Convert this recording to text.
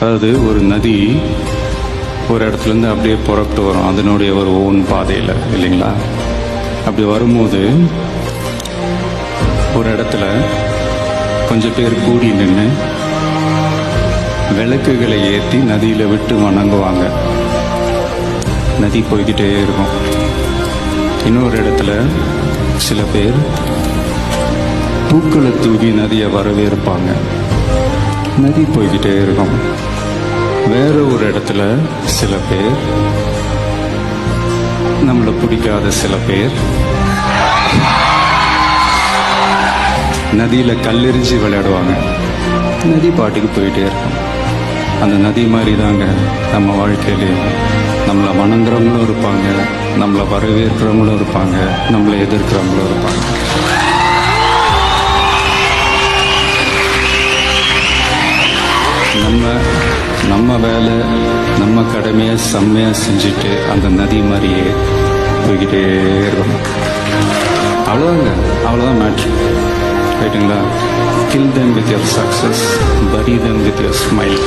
அதாவது ஒரு நதி ஒரு இடத்துலேருந்து அப்படியே புறப்பட்டு வரும். அதனுடைய ஒரு ஓன் பாதையில் இல்லைங்களா? அப்படி வரும்போது ஒரு இடத்துல கொஞ்சம் பேர் கூடி நின்று விளக்குகளை ஏற்றி நதியில் விட்டு வணங்குவாங்க. நதி போய்கிட்டே இருக்கும். இன்னொரு இடத்துல சில பேர் பூக்களை தூவி நதியை வரவேற்பாங்க. நதி போய்கிட்டே இருக்கும். வேற ஒரு இடத்துல சில பேர் நம்மளை பிடிக்காத சில பேர் நதியில கல்லெறிஞ்சு விளையாடுவாங்க. நதி பாட்டுக்கு போயிட்டே இருக்கும். அந்த நதி மாதிரி தாங்க நம்ம வாழ்க்கையிலையும் நம்மளை வணங்குறவங்களும் இருப்பாங்க நம்மளை வரவேற்கிறவங்களும் இருப்பாங்க நம்மளை எதிர்க்கிறவங்களும் இருப்பாங்க. நம்ம நம்ம வேலை நம்ம கடமையை செம்மையாக செஞ்சுட்டு அந்த நதி மாதிரியே போய்கிட்டே இருக்கணும். அவ்வளோதாங்க அவ்வளோதான் மேட்ரு ரைட்டுங்களா kill them with your success bury them with your smile